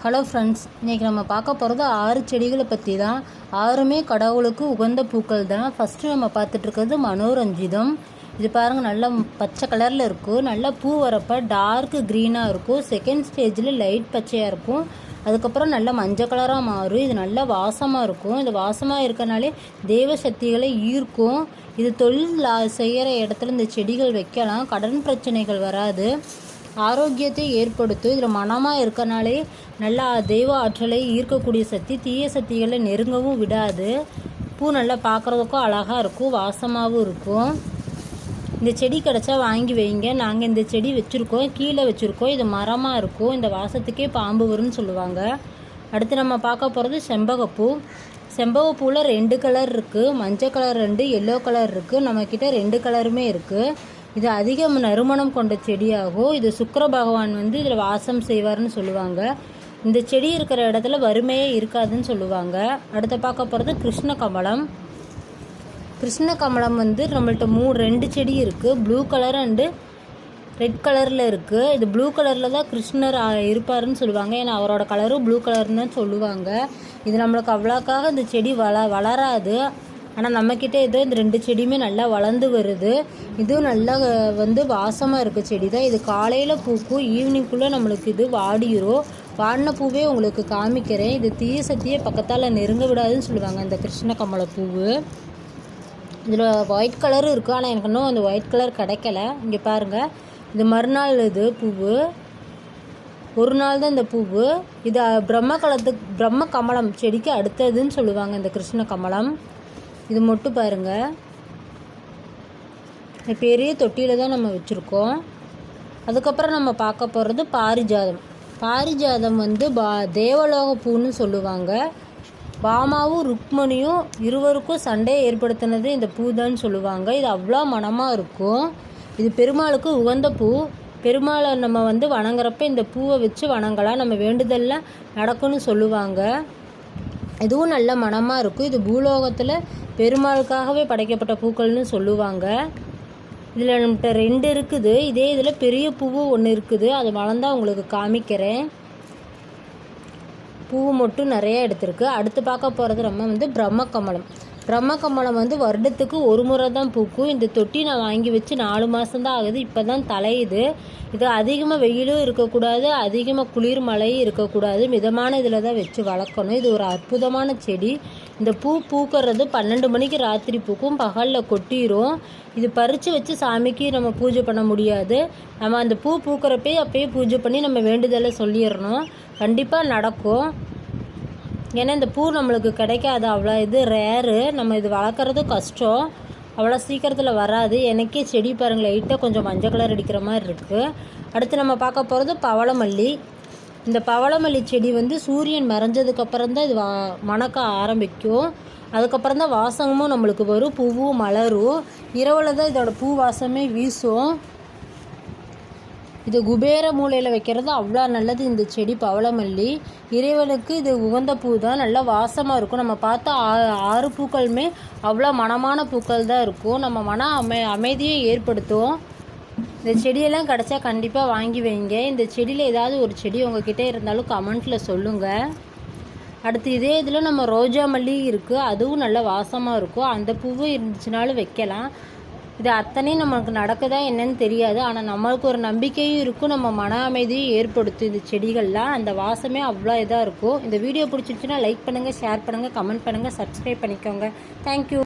Hello friends இன்றைக்கி நம்ம பார்க்க போகிறது ஆறு செடிகளை பற்றி தான் ஆறுமே கடவுளுக்கு உகந்த பூக்கள் தான் ஃபஸ்ட்டு நம்ம பார்த்துட்ருக்கிறது மனோரஞ்சிதம். இது பாருங்கள் நல்ல பச்சை கலரில் இருக்கும் நல்லா பூ வரப்போ டார்க் க்ரீனாக இருக்கும். செகண்ட் ஸ்டேஜில் லைட் பச்சையாக இருக்கும். அதுக்கப்புறம் நல்ல மஞ்சள் கலராக மாறும். இது நல்ல வாசமாக இருக்கும். இது வாசமாக இருக்கனாலே தெய்வ சக்திகளை ஈர்க்கும். இது தொழில் செய்கிற இடத்துல இந்த செடிகள் வைக்கலாம். கடன் பிரச்சனைகள் வராது. ஆரோக்கியத்தை ஏற்படுத்தும் இதில் மனமாக இருக்கனாலே நல்லா தெய்வ ஆற்றலை ஈர்க்கக்கூடிய சக்தி தீய சக்திகளை நெருங்கவும் விடாது. பூ நல்லா பார்க்குறதுக்கும் அழகாக இருக்கும் வாசமாகவும் இருக்கும். இந்த செடி கிடச்சா வாங்கி வைங்க. நாங்கள் இந்த செடி வச்சுருக்கோம் கீழே வச்சுருக்கோம் இது மரமாக இருக்கும் இந்த வாசத்துக்கே பாம்பு வரும்னு சொல்லுவாங்க. அடுத்து நம்ம பார்க்க போகிறது செம்பகப்பூ. செம்பகப்பூவில் ரெண்டு கலர் இருக்குது மஞ்சள் கலர் ரெண்டு எல்லோ கலர் இருக்குது நம்மக்கிட்ட ரெண்டு கலருமே இருக்குது இது அதிக நறுமணம் கொண்ட செடியாகும். இது சுக்கர பகவான் வந்து இதில் வாசம் செய்வார்னு சொல்லுவாங்க. இந்த செடி இருக்கிற இடத்துல வறுமையே இருக்காதுன்னு சொல்லுவாங்க. அடுத்த பார்க்க போகிறது கிருஷ்ண கமலம். கிருஷ்ண கமலம் வந்து நம்மள்ட்ட மூ ரெண்டு செடி இருக்குது ப்ளூ கலர் அண்டு ரெட் கலரில் இருக்குது இது ப்ளூ கலரில் தான் கிருஷ்ணர் இருப்பாருன்னு சொல்லுவாங்க. ஏன்னா அவரோட கலரும் ப்ளூ கலர்னு சொல்லுவாங்க. இது நம்மளுக்கு அவ்வளோக்காக இந்த செடி வள வளராது. ஆனால் நம்மக்கிட்ட ஏதோ இந்த ரெண்டு செடியுமே நல்லா வளர்ந்து வருது. இதுவும் நல்லா வந்து வாசமாக இருக்க செடி தான் இது காலையில் பூக்கும் ஈவினிங்குள்ளே நம்மளுக்கு இது வாடிரும். வாடின பூவே உங்களுக்கு காமிக்கிறேன். இது தீய சக்தியே பக்கத்தால் நெருங்க விடாதுன்னு சொல்லுவாங்க இந்த கிருஷ்ண கமல பூவு. இதில் ஒயிட் கலரும் இருக்குது ஆனால் எனக்கு இன்னும் அந்த ஒயிட் கலர் கிடைக்கல. இங்கே பாருங்கள் இது மறுநாள் இது பூவு. ஒரு நாள் தான் இந்த பூவு. இது பிரம்ம கலத்துக்கு பிரம்ம கமலம் செடிக்கு அடுத்ததுன்னு சொல்லுவாங்க இந்த கிருஷ்ண கமலம். இது மட்டும் பாருங்கள் பெரிய தொட்டியில் தான் நம்ம வச்சுருக்கோம். அதுக்கப்புறம் நம்ம பார்க்க போகிறது பாரிஜாதம். பாரிஜாதம் வந்து பா தேவலோக பூன்னு சொல்லுவாங்க. பாமாவும் ருக்மணியும் இருவருக்கும் சண்டையை ஏற்படுத்தினது இந்த பூ தான் சொல்லுவாங்க. இது அவ்வளோ மனமாக இருக்கும். இது பெருமாளுக்கு உகந்த பூ. பெருமாளை நம்ம வந்து வணங்குறப்ப இந்த பூவை வச்சு வணங்கலாம். நம்ம வேண்டுதலில் நடக்கும்னு சொல்லுவாங்க. இதுவும் நல்ல மனமாக இருக்கும். இது பூலோகத்தில் பெருமாளுக்காகவே படைக்கப்பட்ட பூக்கள்னு சொல்லுவாங்க. இதில் நம்மகிட்ட ரெண்டு இருக்குது. இதே இதில் பெரிய பூவு ஒன்று இருக்குது. அது வளர்ந்தால் உங்களுக்கு காமிக்கிறேன். பூ மட்டும் நிறைய எடுத்திருக்கு. அடுத்து பார்க்க போகிறது நம்ம வந்து பிரம்ம பிரம்மக்கமலம் வந்து வருடத்துக்கு ஒரு முறை தான் பூக்கும். இந்த தொட்டி நான் வாங்கி வச்சு நாலு மாதம் தான் ஆகுது. இப்போ தான் தலையுது. இது அதிகமாக வெயிலும் இருக்கக்கூடாது. அதிகமாக குளிர் மழையும் இருக்கக்கூடாது. மிதமான இதில் தான் வச்சு வளர்க்கணும். இது ஒரு அற்புதமான செடி. இந்த பூ பூக்கிறது பன்னெண்டு மணிக்கு ராத்திரி பூக்கும். பகலில் கொட்டிடும் இது பறித்து வச்சு சாமிக்கு நம்ம பூஜை பண்ண முடியாது. நம்ம அந்த பூ பூக்கிறப்பே அப்பயே பூஜை பண்ணி நம்ம வேண்டுதலை சொல்லிடணும். கண்டிப்பாக நடக்கும். ஏன்னா இந்த பூ நம்மளுக்கு கிடைக்காது. அவ்வளோ இது ரேரு நம்ம இது வளர்க்குறது கஷ்டம். அவ்வளோ சீக்கிரத்தில் வராது. எனக்கே செடி பாருங்கள் லைட்டாக கொஞ்சம் மஞ்சள் கலர் அடிக்கிற மாதிரி இருக்குது அடுத்து நம்ம பார்க்க போகிறது பவளமல்லி. இந்த பவளமல்லி செடி வந்து சூரியன் மறைஞ்சதுக்கப்புறம் தான் இது வா மணக்க ஆரம்பிக்கும். அதுக்கப்புறம் தான் வாசகமும் நம்மளுக்கு வரும். பூவும் மலரும். இரவில் தான் இதோட பூ வாசமே வீசும். இது குபேர மூலையில் வைக்கிறது அவ்வளோ நல்லது. இந்த செடி பவளமல்லி இறைவனுக்கு இது உகந்த பூ தான் நல்லா வாசமாக இருக்கும். நம்ம பார்த்தா ஆறு பூக்களுமே அவ்வளோ மனமான பூக்கள் தான் இருக்கும். நம்ம மன அமை அமைதியை ஏற்படுத்தும். இந்த செடியெல்லாம் கிடச்சா கண்டிப்பாக வாங்கி வைங்க. இந்த செடியில் ஏதாவது ஒரு செடி உங்ககிட்ட இருந்தாலும் கமெண்ட்டில் சொல்லுங்கள் அடுத்து இதே இதில் நம்ம ரோஜா மல்லி இருக்குது அதுவும் நல்ல வாசமாக இருக்கும். அந்த பூவும் இருந்துச்சுனாலும் வைக்கலாம். இது அத்தனையும் நம்மளுக்கு நடக்குதா என்னன்னு தெரியாது. ஆனால் நம்மளுக்கு ஒரு நம்பிக்கையும் இருக்கும். நம்ம மன அமைதியும் ஏற்படுத்தும். இந்த செடிகள்லாம் அந்த வாசமே அவ்வளோ இதாக இருக்கும். இந்த வீடியோ பிடிச்சிருச்சுன்னா லைக் பண்ணுங்கள் ஷேர் பண்ணுங்கள் கமெண்ட் பண்ணுங்கள் சப்ஸ்கிரைப் பண்ணிக்கோங்க. Thank you